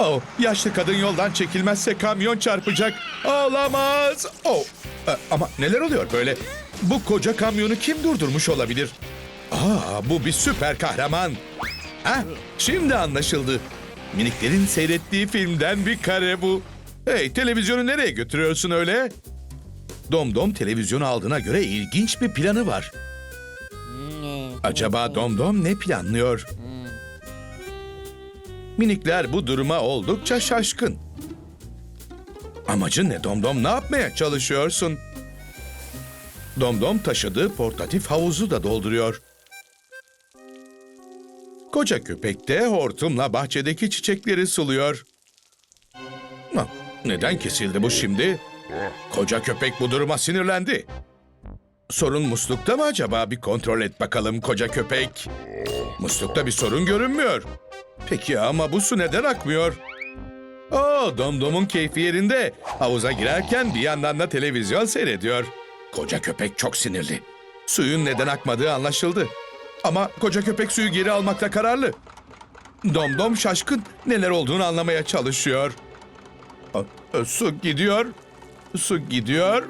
Oh, yaşlı kadın yoldan çekilmezse kamyon çarpacak. Olamaz. Oh, e, ama neler oluyor böyle? Bu koca kamyonu kim durdurmuş olabilir? Aa, bu bir süper kahraman. Ha, şimdi anlaşıldı. Miniklerin seyrettiği filmden bir kare bu. Hey, televizyonu nereye götürüyorsun öyle? Domdom televizyonu aldığına göre ilginç bir planı var. Acaba Domdom ne planlıyor? Minikler bu duruma oldukça şaşkın. Amacın ne Domdom? Ne yapmaya çalışıyorsun? Domdom taşıdığı portatif havuzu da dolduruyor. Koca köpek de hortumla bahçedeki çiçekleri suluyor. Neden kesildi bu şimdi? Koca köpek bu duruma sinirlendi. Sorun muslukta mı acaba? Bir kontrol et bakalım koca köpek. Muslukta bir sorun görünmüyor. Peki ama bu su neden akmıyor? Oo, Domdom'un keyfi yerinde. Havuza girerken bir yandan da televizyon seyrediyor. Koca köpek çok sinirli. Suyun neden akmadığı anlaşıldı. Ama koca köpek suyu geri almakta kararlı. Domdom şaşkın neler olduğunu anlamaya çalışıyor. Aa, Su gidiyor. Su gidiyor.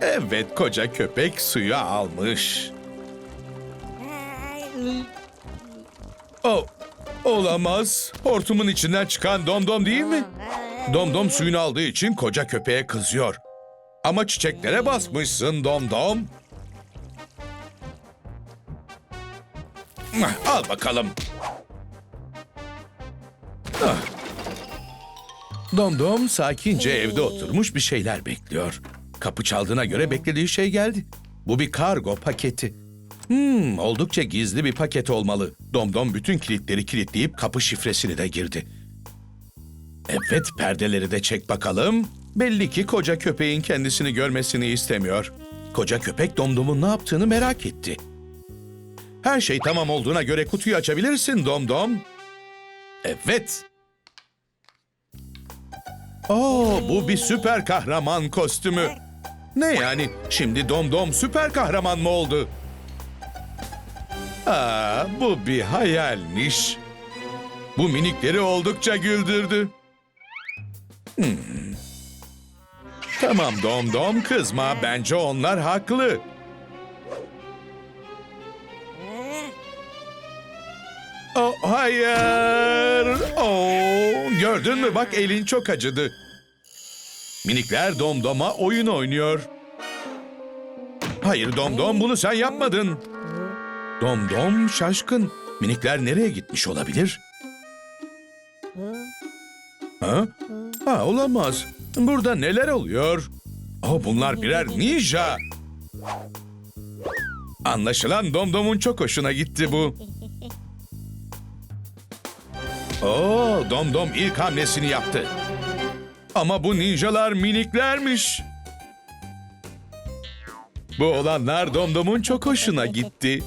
Evet koca köpek suyu almış. Oh, olamaz. Hortumun içinden çıkan Domdom değil mi? Domdom suyunu aldığı için koca köpeğe kızıyor. Ama çiçeklere basmışsın Domdom. Al bakalım. Domdom sakince evde oturmuş bir şeyler bekliyor. Kapı çaldığına göre beklediği şey geldi. Bu bir kargo paketi. Hmm, oldukça gizli bir paket olmalı. Domdom bütün kilitleri kilitleyip kapı şifresini de girdi. Evet, perdeleri de çek bakalım. Belli ki koca köpeğin kendisini görmesini istemiyor. Koca köpek Domdom'un ne yaptığını merak etti. Her şey tamam olduğuna göre kutuyu açabilirsin Domdom. Evet. Oo, bu bir süper kahraman kostümü. Ne yani? Şimdi Domdom süper kahraman mı oldu? Aa, bu bir hayalmiş. Bu minikleri oldukça güldürdü. Hmm. Tamam Domdom kızma. Bence onlar haklı. Oh, hayır. Oh, gördün mü bak elin çok acıdı. Minikler Domdom'a oyun oynuyor. Hayır Domdom bunu sen yapmadın. Domdom şaşkın. Minikler nereye gitmiş olabilir? Ha? Ha olamaz. Burada neler oluyor? Oh, bunlar birer ninja. Anlaşılan Domdom'un çok hoşuna gitti bu. Oo, Domdom ilk hamlesini yaptı. Ama bu ninjalar miniklermiş. Bu olanlar Domdom'un çok hoşuna gitti.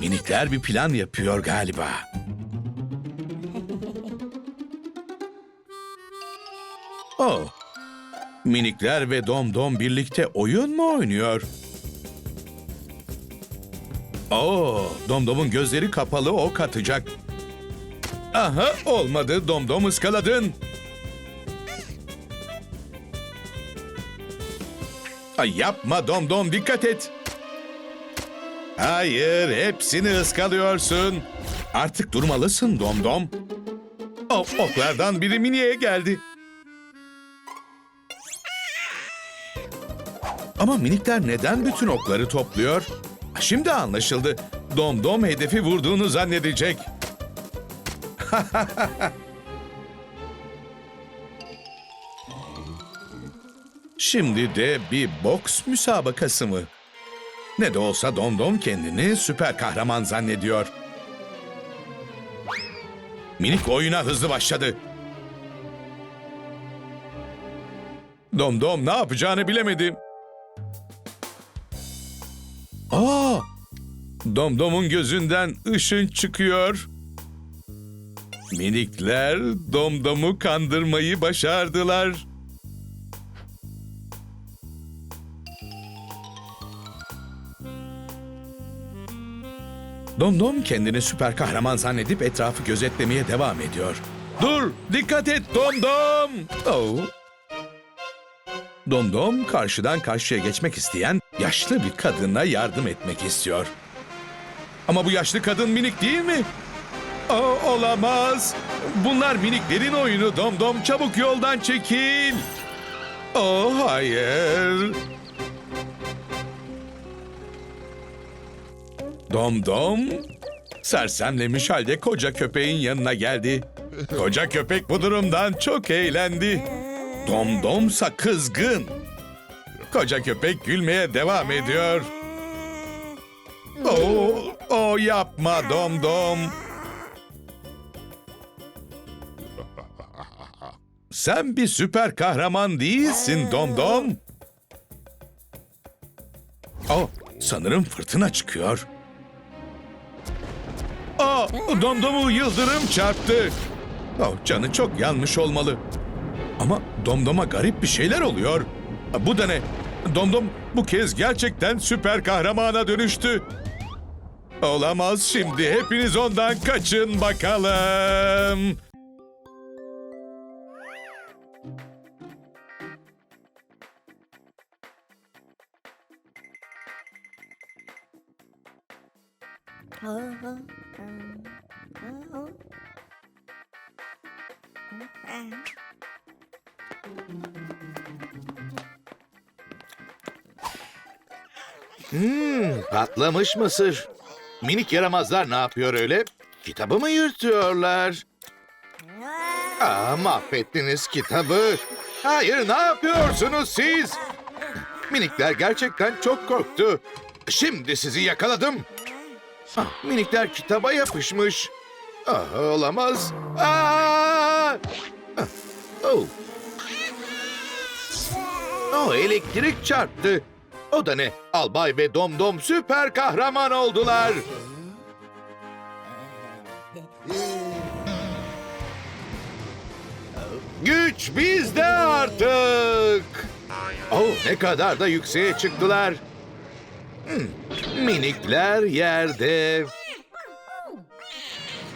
Minikler bir plan yapıyor galiba. Oh. Minikler ve Domdom birlikte oyun mu oynuyor? Oo, Domdom'un gözleri kapalı ok atacak. Aha olmadı Domdom ıskaladın. Ay yapma Domdom dikkat et. Hayır hepsini ıskalıyorsun. Artık durmalısın Domdom. O oklardan biri Mini'ye geldi. Ama minikler neden bütün okları topluyor? Şimdi anlaşıldı. Domdom hedefi vurduğunu zannedecek. Şimdi de bir boks müsabakası mı? Ne de olsa Domdom kendini süper kahraman zannediyor. Minik oyuna hızlı başladı. Domdom ne yapacağını bilemedi. Aa! Domdom'un gözünden ışın çıkıyor. Minikler Domdom'u kandırmayı başardılar. Domdom kendini süper kahraman zannedip etrafı gözetlemeye devam ediyor. Dur! Dikkat et Domdom! Oh. Domdom karşıdan karşıya geçmek isteyen yaşlı bir kadına yardım etmek istiyor. Ama bu yaşlı kadın minik değil mi? Aa, olamaz. Bunlar miniklerin oyunu Domdom çabuk yoldan çekil. Oh hayır. Domdom sersemlemiş halde koca köpeğin yanına geldi. Koca köpek bu durumdan çok eğlendi. Domdomsa kızgın. Koca köpek gülmeye devam ediyor. Oo, o yapma Domdom. Sen bir süper kahraman değilsin Domdom. Oh, sanırım fırtına çıkıyor. Domdom'u yıldırım çarptı. Oh, canı çok yanmış olmalı. Ama Domdom'a garip bir şeyler oluyor. Bu da ne? Domdom bu kez gerçekten süper kahramana dönüştü. Olamaz şimdi. Hepiniz ondan kaçın bakalım. Patlamış mısır. Minik yaramazlar ne yapıyor öyle? Kitabı mı yırtıyorlar? Aa, mahvettiniz kitabı. Hayır, ne yapıyorsunuz siz? Minikler gerçekten çok korktu. Şimdi sizi yakaladım. Ah, minikler kitaba yapışmış. Ah, olamaz. Aa! Ah, oh. Oh, elektrik çarptı. O da ne? Albay ve Domdom süper kahraman oldular. Güç bizde artık. Oh ne kadar da yükseğe çıktılar. Hmm, minikler yerde.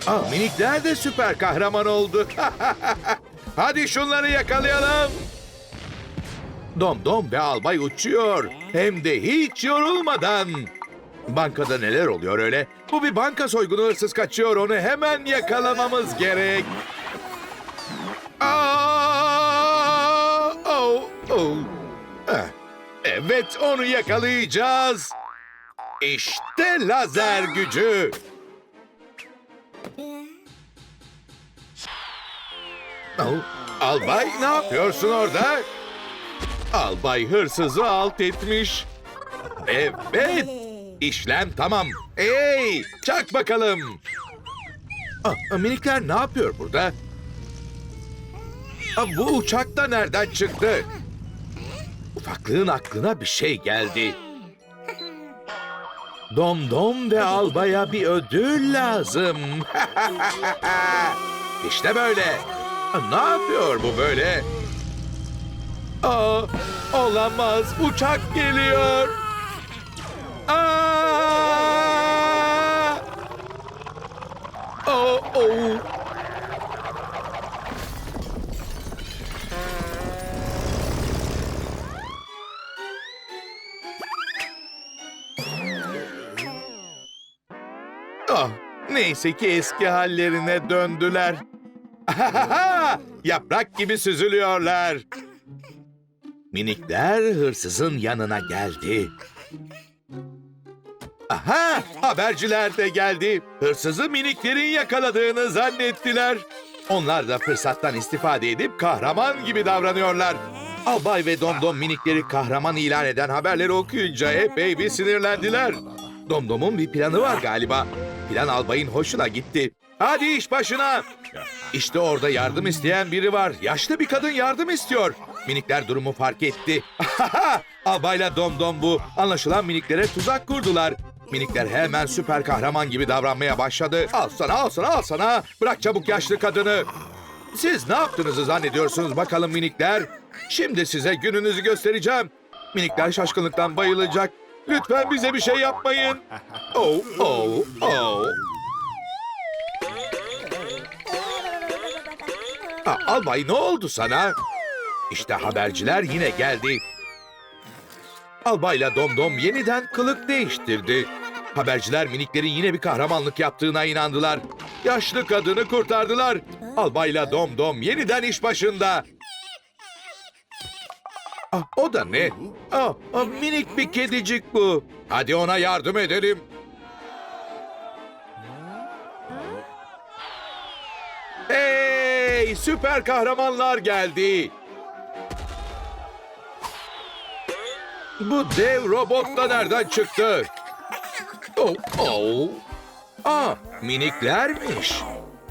Ah minikler de süper kahraman oldu. Hadi şunları yakalayalım. Domdom ve albay uçuyor. Hem de hiç yorulmadan. Bankada neler oluyor öyle? Bu bir banka soygunu hırsız kaçıyor. Onu hemen yakalamamız gerek. Aa! Oh, oh. Evet onu yakalayacağız. İşte lazer gücü. Albay ne yapıyorsun orada? Albay hırsızı alt etmiş. Evet. işlem tamam. Hey, çak bakalım. Ah, minikler ne yapıyor burada? Ah, bu uçak da nereden çıktı? Ufaklığın aklına bir şey geldi. Domdom ve albaya bir ödül lazım. işte böyle. Ne yapıyor bu böyle? Aa, olamaz. Uçak geliyor. Aa! Oh, oh. Neyse ki eski hallerine döndüler. Yaprak gibi süzülüyorlar. Minikler hırsızın yanına geldi. Aha! Haberciler de geldi. Hırsızı miniklerin yakaladığını zannettiler. Onlar da fırsattan istifade edip kahraman gibi davranıyorlar. Albay ve Domdom minikleri kahraman ilan eden haberleri okuyunca epey bir sinirlendiler. Domdom'un bir planı var galiba. Plan albayın hoşuna gitti. Hadi iş başına. İşte orada yardım isteyen biri var. Yaşlı bir kadın yardım istiyor. Minikler durumu fark etti. Albayla Domdom bu. Anlaşılan miniklere tuzak kurdular. Minikler hemen süper kahraman gibi davranmaya başladı. Al sana al sana al sana. Bırak çabuk yaşlı kadını. Siz ne yaptığınızı zannediyorsunuz bakalım minikler? Şimdi size gününüzü göstereceğim. Minikler şaşkınlıktan bayılacak. Lütfen bize bir şey yapmayın. Oh, oh, oh. Aa, albay ne oldu sana? İşte haberciler yine geldi. Albayla Domdom yeniden kılık değiştirdi. Haberciler miniklerin yine bir kahramanlık yaptığına inandılar. Yaşlı kadını kurtardılar. Albayla Domdom yeniden iş başında. Ah, o da ne? Ah, ah, minik bir kedicik bu. Hadi ona yardım edelim. Hey, süper kahramanlar geldi. Bu dev robot da nereden çıktı? Oh, oh. Aa, miniklermiş.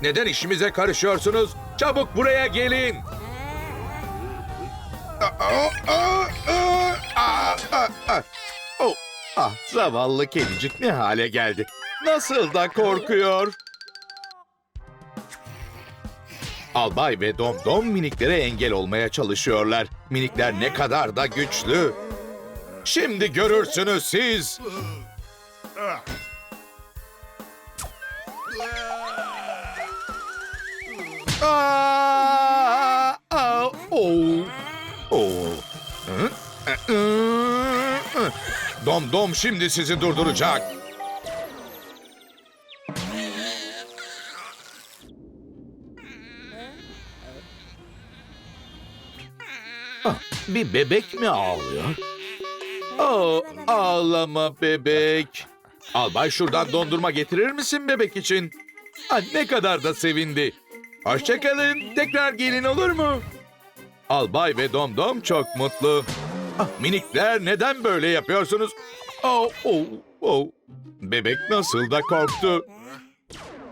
Neden işimize karışıyorsunuz? Çabuk buraya gelin. Oh, ah, zavallı kedicik ne hale geldi. Nasıl da korkuyor. Albay ve Domdom miniklere engel olmaya çalışıyorlar. Minikler ne kadar da güçlü. Şimdi görürsünüz siz. Aa, Dom Dom şimdi sizi durduracak. Ah, bir bebek mi ağlıyor? Oh, ağlama bebek. Albay şuradan dondurma getirir misin bebek için? Ah, ne kadar da sevindi. Hoşçakalın. Tekrar gelin olur mu? Albay ve Domdom çok mutlu. Ah, minikler neden böyle yapıyorsunuz? Oh, oh, oh. Bebek nasıl da korktu.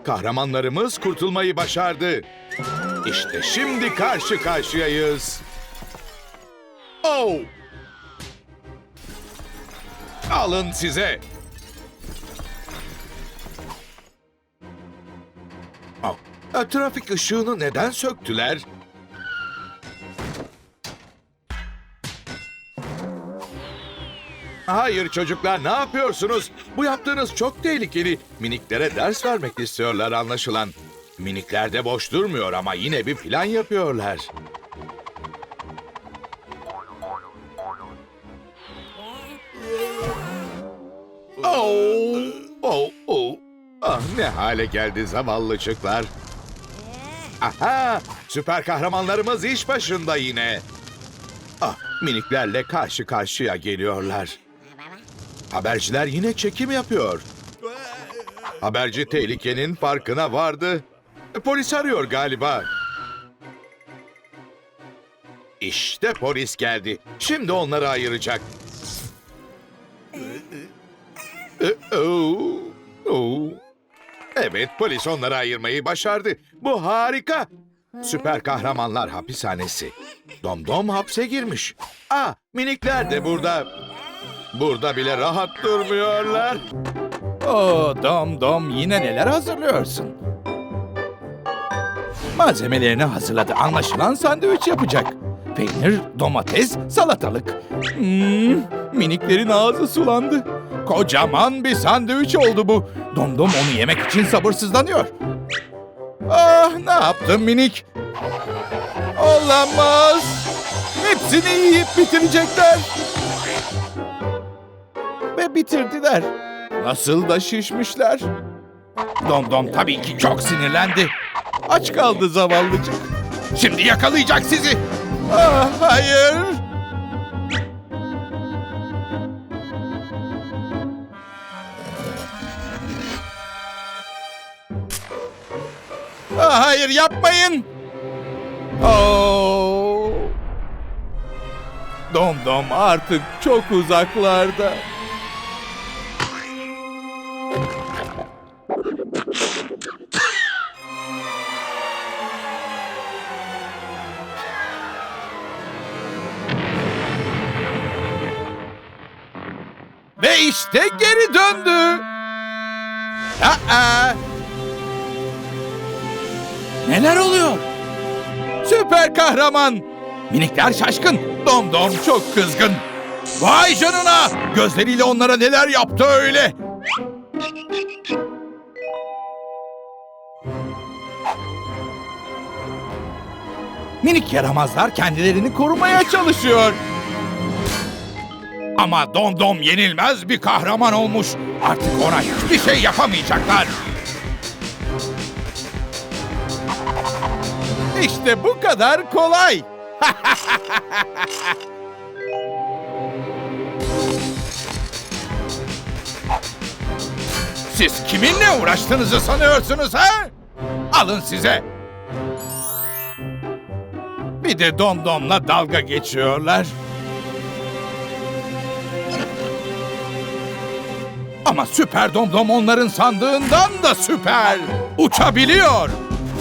Kahramanlarımız kurtulmayı başardı. İşte şimdi karşı karşıyayız. Oh! Alın size. E, trafik ışığını neden söktüler? Hayır çocuklar ne yapıyorsunuz? Bu yaptığınız çok tehlikeli. Miniklere ders vermek istiyorlar anlaşılan. Minikler de boş durmuyor ama yine bir plan yapıyorlar. Oh, oh, oh. Ah ne hale geldi zavallıcıklar. Aha, süper kahramanlarımız iş başında yine. Ah, miniklerle karşı karşıya geliyorlar. Haberciler yine çekim yapıyor. Haberci tehlikenin farkına vardı. E, Polis arıyor galiba. İşte polis geldi. Şimdi onları ayıracak. E, oo, oo. Evet, polis onları ayırmayı başardı. Bu harika. Süper kahramanlar hapishanesi. Domdom hapse girmiş. Ah, minikler de burada. Burada bile rahat durmuyorlar. Oo Dom Dom yine neler hazırlıyorsun? Malzemelerini hazırladı. Anlaşılan sandviç yapacak. Peynir, domates, salatalık. Hmm, miniklerin ağzı sulandı. Kocaman bir sandviç oldu bu. Dom Dom onu yemek için sabırsızlanıyor. Ah ne yaptın minik? Olamaz. Hepsini yiyip bitirecekler. Bitirdiler. Nasıl da şişmişler. Dom Dom tabii ki çok sinirlendi. Aç kaldı zavallıcık. Şimdi yakalayacak sizi. Ah hayır. Ah, hayır yapmayın. Oh. Dom Dom artık çok uzaklarda. Ve işte geri döndü. Aa! Neler oluyor? Süper kahraman. Minikler şaşkın. Dom Dom çok kızgın. Vay canına! Gözleriyle onlara neler yaptı öyle? Minik yaramazlar kendilerini korumaya çalışıyor. Ama Dom Dom yenilmez bir kahraman olmuş. Artık ona hiçbir şey yapamayacaklar. İşte bu kadar kolay. Siz kiminle uğraştığınızı sanıyorsunuz ha? Alın size. Bir de Domdom'la dalga geçiyorlar. Ama Süper Domdom onların sandığından da süper. Uçabiliyor.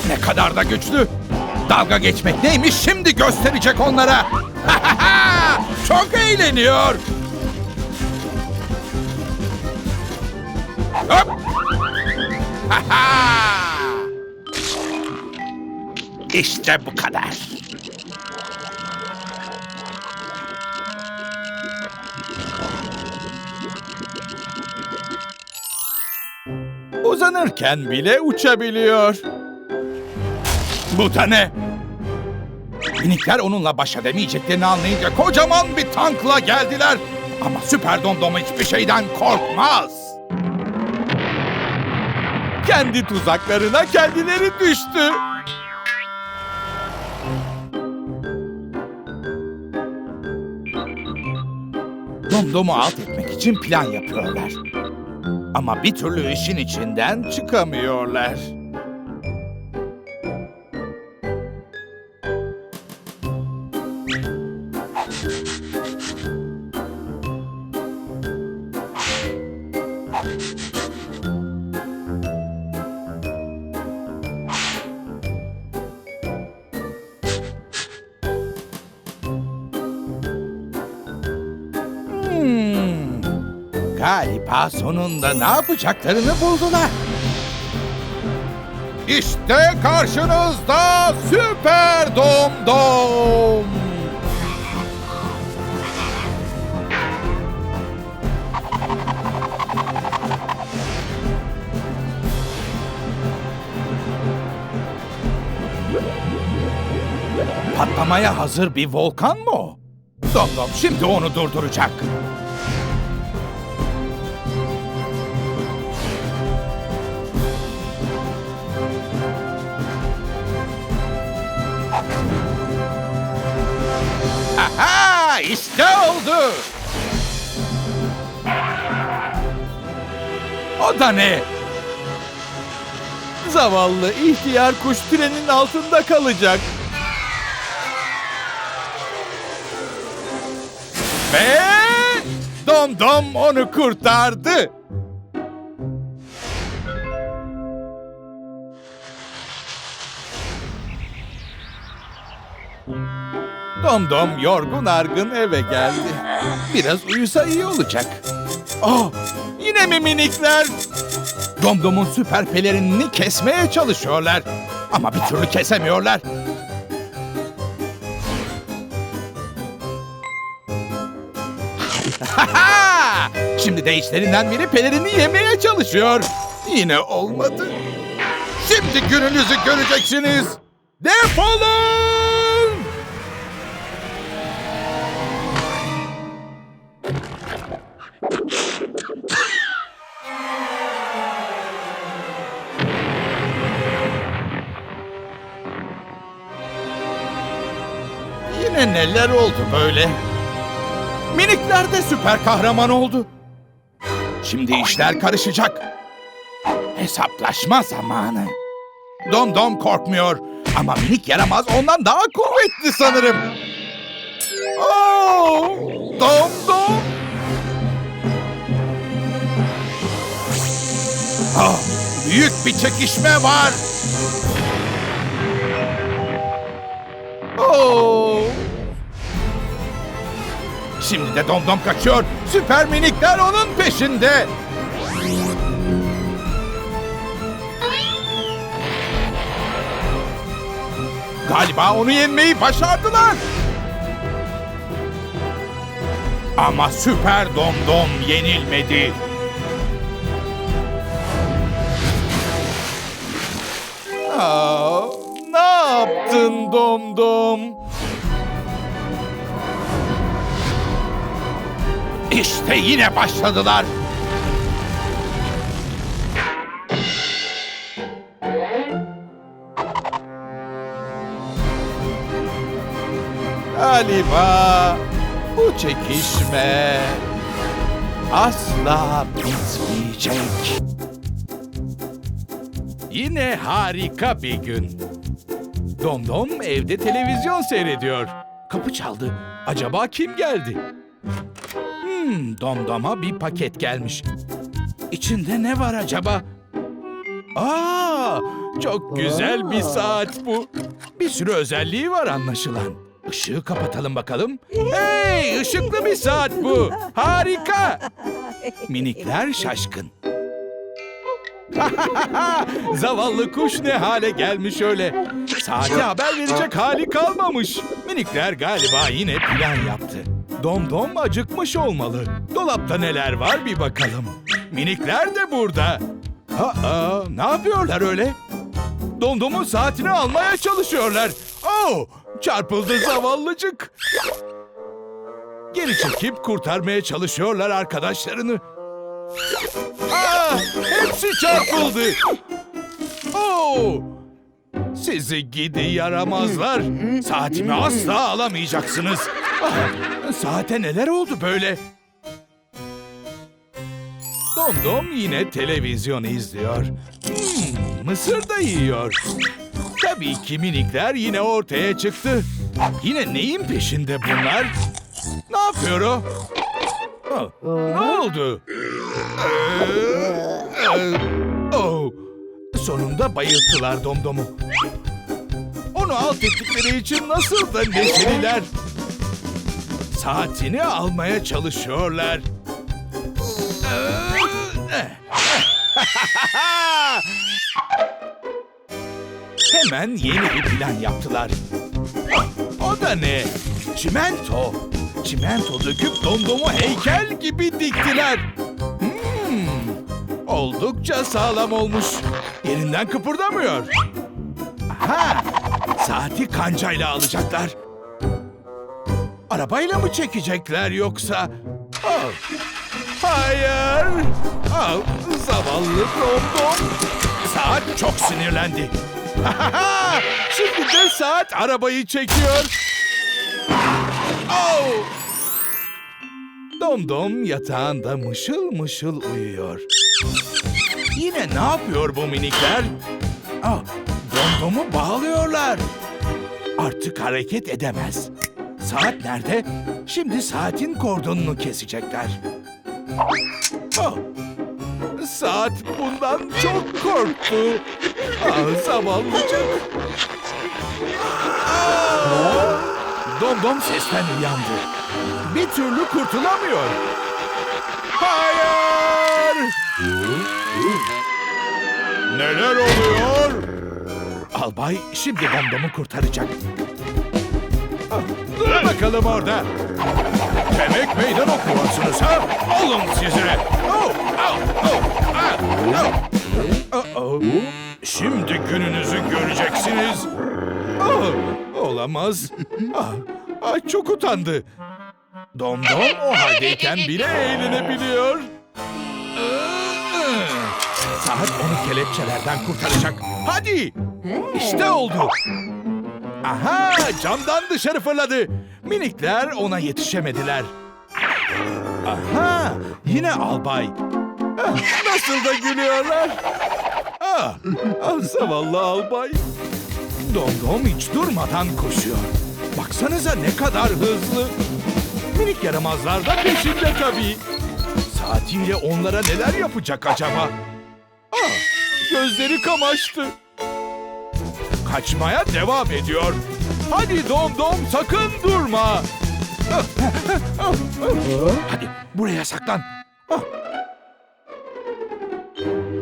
Ne kadar da güçlü. Dalga geçmek neymiş şimdi gösterecek onlara. Çok eğleniyor. Hop. işte bu kadar. Uzanırken bile uçabiliyor. Bu da ne? Minikler onunla baş edemeyeceklerini anlayınca kocaman bir tankla geldiler. Ama Süper Domdom hiçbir şeyden korkmaz. Kendi tuzaklarına kendileri düştü. Domdom'u alt etmek için plan yapıyorlar. Ama bir türlü işin içinden çıkamıyorlar. Galiba sonunda ne yapacaklarını buldular. İşte karşınızda Süper Dom Dom. Patlamaya hazır bir volkan mı o? Dom Dom şimdi onu durduracak. Oldu. O da ne? Zavallı ihtiyar kuş trenin altında kalacak. Ve Dom Dom onu kurtardı. Dom Dom yorgun argın eve geldi. Biraz uyusa iyi olacak. Oh, yine mi minikler? Dom Dom'un süper pelerinini kesmeye çalışıyorlar. Ama bir türlü kesemiyorlar. Şimdi de içlerinden biri pelerini yemeye çalışıyor. Yine olmadı. Şimdi gününüzü göreceksiniz. Defolun! Neler oldu böyle? Minikler de süper kahraman oldu. Şimdi işler karışacak. Hesaplaşma zamanı. Dom Dom korkmuyor ama minik yaramaz ondan daha kuvvetli sanırım. Oo, Dom Dom. Ah, büyük bir çekişme var. Oo. Şimdi de Domdom kaçıyor. Süper minikler onun peşinde. Galiba onu yenmeyi başardılar. Ama Süper Domdom yenilmedi. Aa, ne yaptın Domdom? İşte yine başladılar. Galiba bu çekişme asla bitmeyecek. Yine harika bir gün. Domdom evde televizyon seyrediyor. Kapı çaldı. Acaba kim geldi? Hmm, Domdom'a bir paket gelmiş. İçinde ne var acaba? Aa, çok güzel bir saat bu. Bir sürü özelliği var anlaşılan. Işığı kapatalım bakalım. Hey, ışıklı bir saat bu. Harika. Minikler şaşkın. Zavallı kuş ne hale gelmiş öyle. Saati haber verecek hali kalmamış. Minikler galiba yine plan yaptı. Domdom acıkmış olmalı. Dolapta neler var bir bakalım. Minikler de burada. Aa, ne yapıyorlar öyle? Domdom'un saatini almaya çalışıyorlar. Oh, çarpıldı zavallıcık. Geri çekip kurtarmaya çalışıyorlar arkadaşlarını. Aa, hepsi çarpıldı. Oh, sizi gidi yaramazlar. Saatimi asla alamayacaksınız. Ah, saate neler oldu böyle? Domdom yine televizyon izliyor. Hmm, mısır da yiyor. Tabii ki minikler yine ortaya çıktı. Yine neyin peşinde bunlar? Ne yapıyor o? Oh, ne oldu? Ee, e, oh, sonunda bayılttılar Domdom'u. Onu alt ettikleri için nasıl da neşeliler. Saatini almaya çalışıyorlar. Hemen yeni bir plan yaptılar. O da ne? Çimento. Çimento döküp domdomu heykel gibi diktiler. Hmm, oldukça sağlam olmuş. Yerinden kıpırdamıyor. Aha, saati kancayla alacaklar. Arabayla mı çekecekler yoksa? Oh, Hayır. Al, zavallı domdom. Saat çok sinirlendi. Şimdi de saat arabayı çekiyor. Oh! Domdom yatağında mışıl mışıl uyuyor. Yine ne yapıyor bu minikler? Ah, domdomu bağlıyorlar. Artık hareket edemez. Saat nerede? Şimdi saatin kordonunu kesecekler. Oh! Saat bundan çok korktu. Ah zavallıcık. Ah! Domdom sesten uyandı. Bir türlü kurtulamıyor. Hayır! Neler oluyor? Albay şimdi Domdom'u kurtaracak. Dur bakalım orada. Demek meydan okuyorsunuz ha? Alın size. Oh, oh, oh, ah. Şimdi gününüzü göreceksiniz. Olamaz. Ah, ah, çok utandı. Domdom o haldeyken bile eğlenebiliyor. Saat onu kelepçelerden kurtaracak. Hadi. İşte oldu. Aha camdan dışarı fırladı. Minikler ona yetişemediler. Aha yine albay. Ah, Nasıl da gülüyorlar. Ah, ah zavallı albay. Domdom hiç durmadan koşuyor. Baksanıza ne kadar hızlı. Minik yaramazlar da peşinde tabii. Saatiyle onlara neler yapacak acaba? Ah, gözleri kamaştı. Kaçmaya devam ediyor. Hadi Dom Dom sakın durma. Hadi buraya saklan.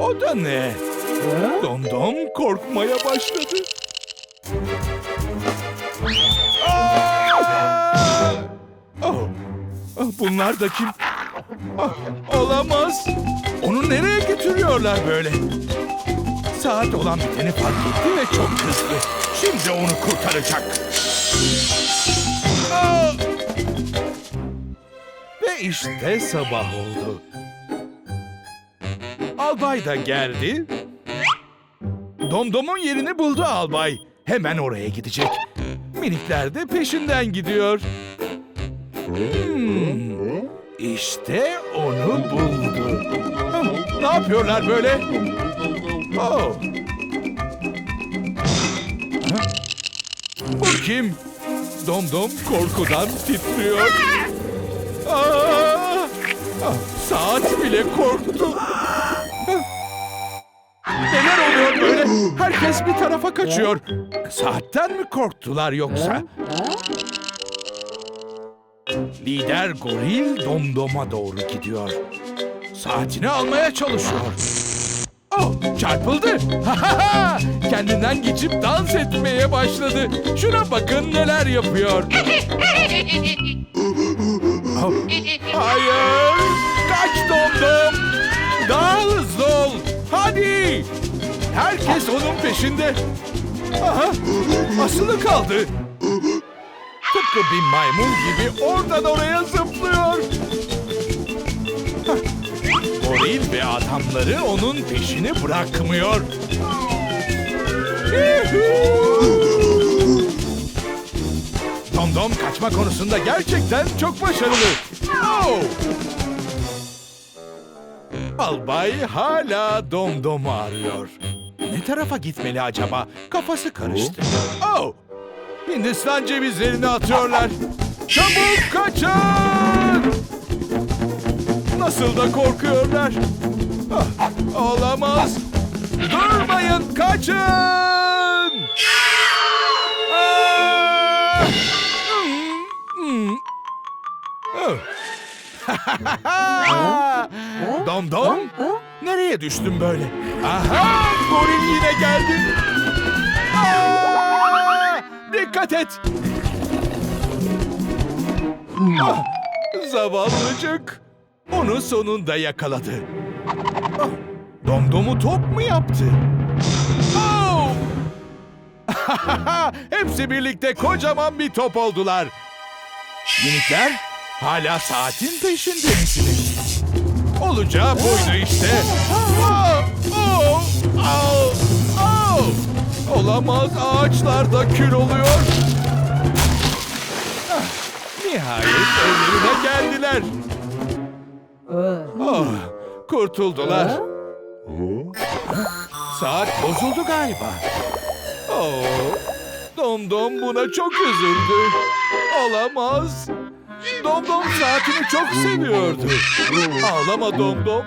O da ne? Dom Dom korkmaya başladı. Oh, bu Bunlar da kim? Ah, olamaz. Onu nereye götürüyorlar böyle? Saat olan biteni fark etti ve çok kızdı. Şimdi onu kurtaracak. Aa! Ve işte sabah oldu. Albay da geldi. Domdom'un yerini buldu albay. Hemen oraya gidecek. Minikler de peşinden gidiyor. Hmm, işte onu buldu. Ne yapıyorlar böyle? Oh. Ha? Bu kim? Domdom korkudan titriyor. Aa! Saat bile korktu. Neler oluyor böyle? Herkes bir tarafa kaçıyor. Saatten mi korktular yoksa? Lider goril domdoma doğru gidiyor. Saatini almaya çalışıyor. Oh, çarpıldı. Kendinden geçip dans etmeye başladı. Şuna bakın neler yapıyor. Oh, Hayır! Kaç domdom! Daha hızlı ol! Hadi! Herkes onun peşinde. Aha! Asılı kaldı. Tıpkı bir maymun gibi oradan oraya zıplıyor. Goril ve adamları onun peşini bırakmıyor. Yuhuu! Domdom kaçma konusunda gerçekten çok başarılı. Albay hala Domdom'u arıyor. Ne tarafa gitmeli acaba? Kafası karıştı. Oh! Hindistan cevizlerini atıyorlar. Çabuk kaçın! Nasıl da korkuyorlar. Ah, olamaz. Durmayın, kaçın! Ah! Hmm, dom dom. Nereye düştüm böyle? Aha! Goril yine geldi. Aa! Dikkat et. Ah, zavallıcık. Onu sonunda yakaladı. Domdom'u top mu yaptı? Oh! Hepsi birlikte kocaman bir top oldular. Minikler hala saatin peşinde misiniz? Olacağı buydu işte. Oh, oh, oh. Olamaz ağaçlar da kül oluyor. Nihayet evlerine geldiler. Kurtuldular. Saat bozuldu galiba. Oh, Domdom buna çok üzüldü. Olamaz. Domdom saatini çok seviyordu. Ağlama Domdom.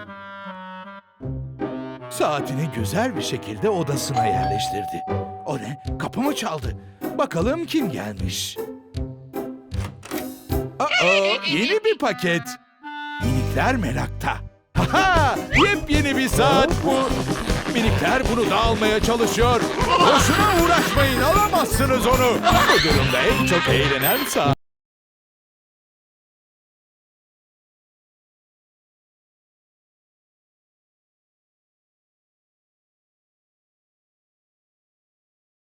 Saatini güzel bir şekilde odasına yerleştirdi. O ne? Kapı mı çaldı? Bakalım kim gelmiş? Aa, yeni bir paket. Minikler merakta. Haha! Yepyeni bir saat bu. Minikler bunu da almaya çalışıyor. Boşuna uğraşmayın alamazsınız onu. Bu durumda en çok eğlenen saat.